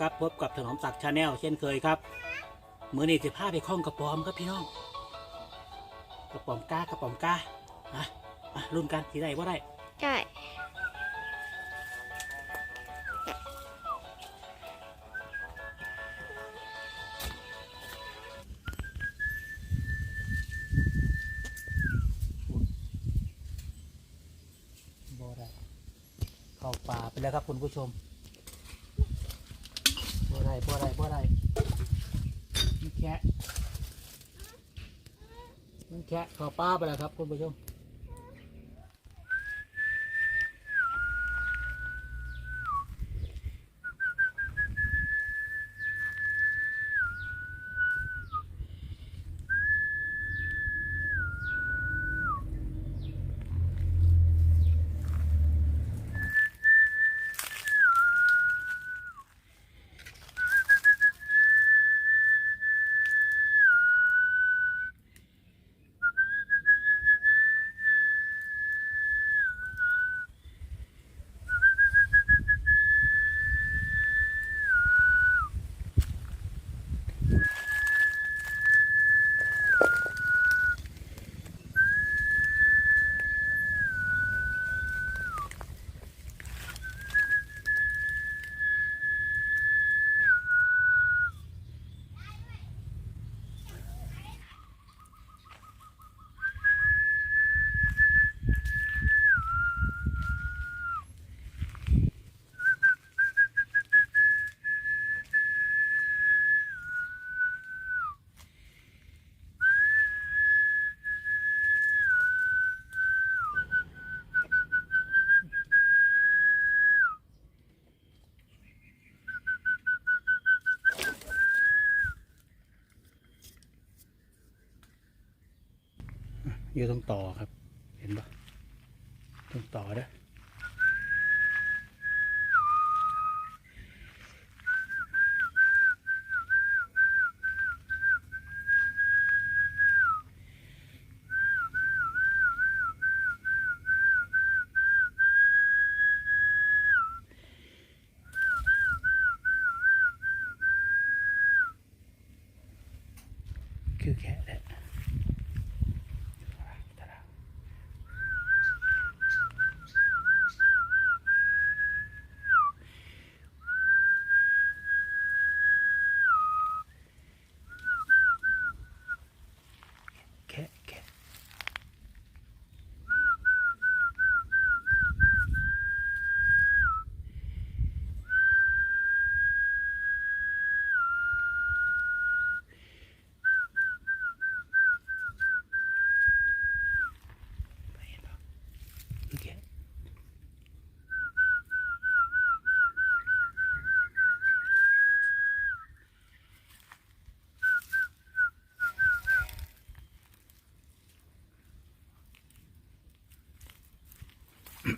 ครับพบกับถนอมศักดิ์ชาแนลเช่นเคยครับมือนี้สิพาไปคล้องกระป๋อมครับพี่น้อง กระป๋อมก้ากระป๋อมก้าอะอะรุ่นกันสีได้ว่าได้ใช่บ่ได้เข้าป่าไปแล้วครับคุณผู้ชม บ่ได้บ่ได้บ่ได้มันแคะมันแคะขอป้าไปแล้วครับคุณผู้ชม อยู่ตรงต่อครับ เห็นปะตรงต่อเด้อคือแค่แหละ เพ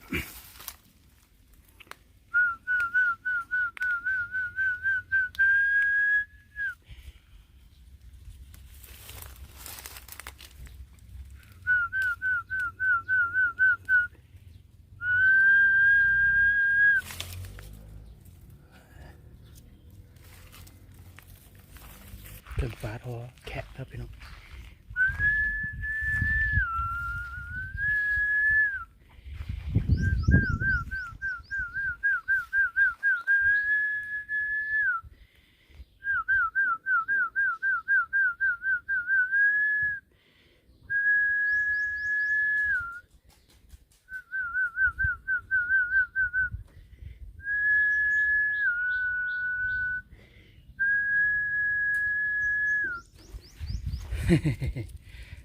ิ่งฟ้าทอแค่ครับพี่น้อง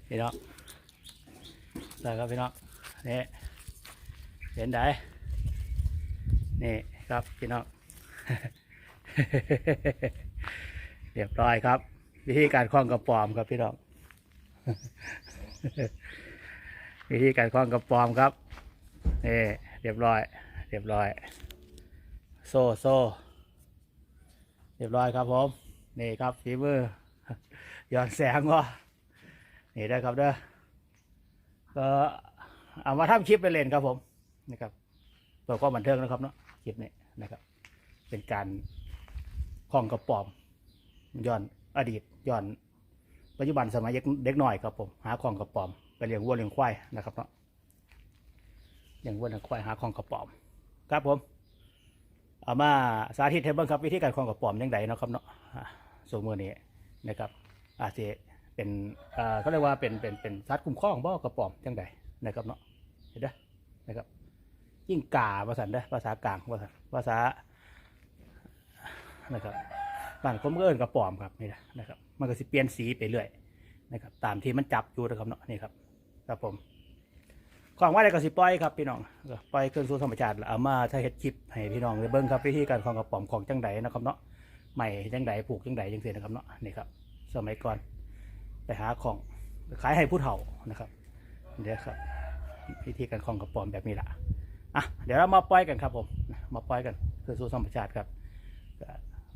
พี่น้องได้ครับพี่น้องนี่เห็นได้นี่ครับพี่น้องเรียบร้อยครับ วิธีการคล้องกระปอมครับพี่น้องวิธีการคล้องกระปอมครับนี่เรียบร้อย เรียบร้อย โซ่โซ่เรียบร้อยครับผมนี่ครับฝีมือ ย้อนแสงวะนี่ได้ครับเด้อก็เอามาทำคลิปไปเล่นครับผมนะครับเพื่อความบันเทิงนะครับเนาะคลิปนี้นะครับ เป็นการของกระป๋อมย้อนอดีตย้อนปัจจุบันสมัยเด็กหน้อยครับผมหาของกระป๋อมไปเลี้ยงวัวเลี้ยงควายนะครับเนาะเลี้ยงวัวเลี้ยงควายหาของกระป๋อม ครับผมเอามาสาธิตให้เบิ่งครับวิธีการของกระป๋อมยังไงนาะครับเนาะส่วนมือนี้นะครับ อาจจะเป็นอ่าเขาเรียกว่าเป็นเป็นเป็นสัตว์คุ้มครองบ่กระป๋อมยังไงนะครับเนาะเห็นเด้นะครับยิ่งกาภาษาเด้ภาษากลางภาษาภาษานะครับบ้านผมก็เอิ้นกระป๋อมครับนี่นะนะครับ มันก็สิเปลี่ยนสีไปเรื่อยนะครับ ตามที่มันจับอยู่นะครับเนาะนี่ครับครับผมของว่าอะไรก็สิปล่อยครับพี่น้องปล่อยคืนสู่ธรรมชาติเอามาถ้าเฮ็ดคลิปให้พี่น้องได้เบิ่งครับวิธีการของกระป๋อมของจังไดนะครับเนาะใหม่จังไดปลูกจังไดจังซี่นะครับเนาะนี่ครับ สมัยก่อน ไปหาของขายให้ผู้เฒ่านะครับเดี๋ยวครับวิธีการของกระป๋อมแบบนี้ละอะเดี๋ยวเรามาปล่อยกันครับผมมาปล่อยกันคืนสู่ธรรมชาติครับ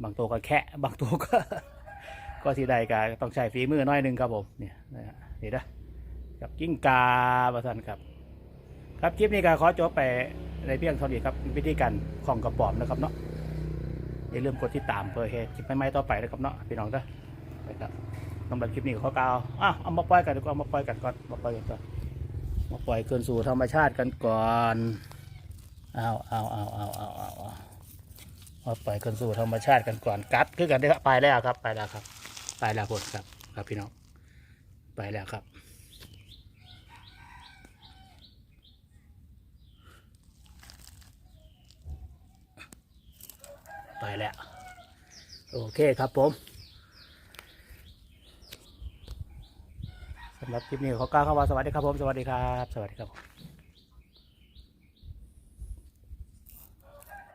บางตัวก็แค่บางตัวก็ก็สิได้ก็ต้องใช้ฝีมือน้อยหนึงครับผมเนี่ยนะฮะนี่นะกับกิ้งกาประสันครับ ครับคลิปนี้ก็ขอจบไปในเพียงเท่านี้ครับวิธีการของกระป๋อมนะครับเนาะอย่าลืมกดติดตามเพื่อเฮ็ดคลิปใหม่ๆต่อไปนะครับเนาะพี่น้องเด้อ ไปครับสำหรับคลิปนี้ขอกล่าวอะเอามาปล่อยกันดีกว่าเอามาปล่อยกันก่อนมาปล่อยกันก่อนมาปล่อยคืนสู่ธรรมชาติกันก่อนเอาเอาเอาเอาเอาเอาเอามาปล่อยคืนสู่ธรรมชาติกันก่อนกัดคือกันได้ครับไปแล้วครับ ไปแล้วครับ ไปแล้วคนครับ ครับพี่น้องไปแล้วครับไปแล้ว โอเคครับผมสำ หรับคลิปนี้ขอกล่าวคำว่าสวัสดีครับผม สวัสดีครับ สวัสดีครับ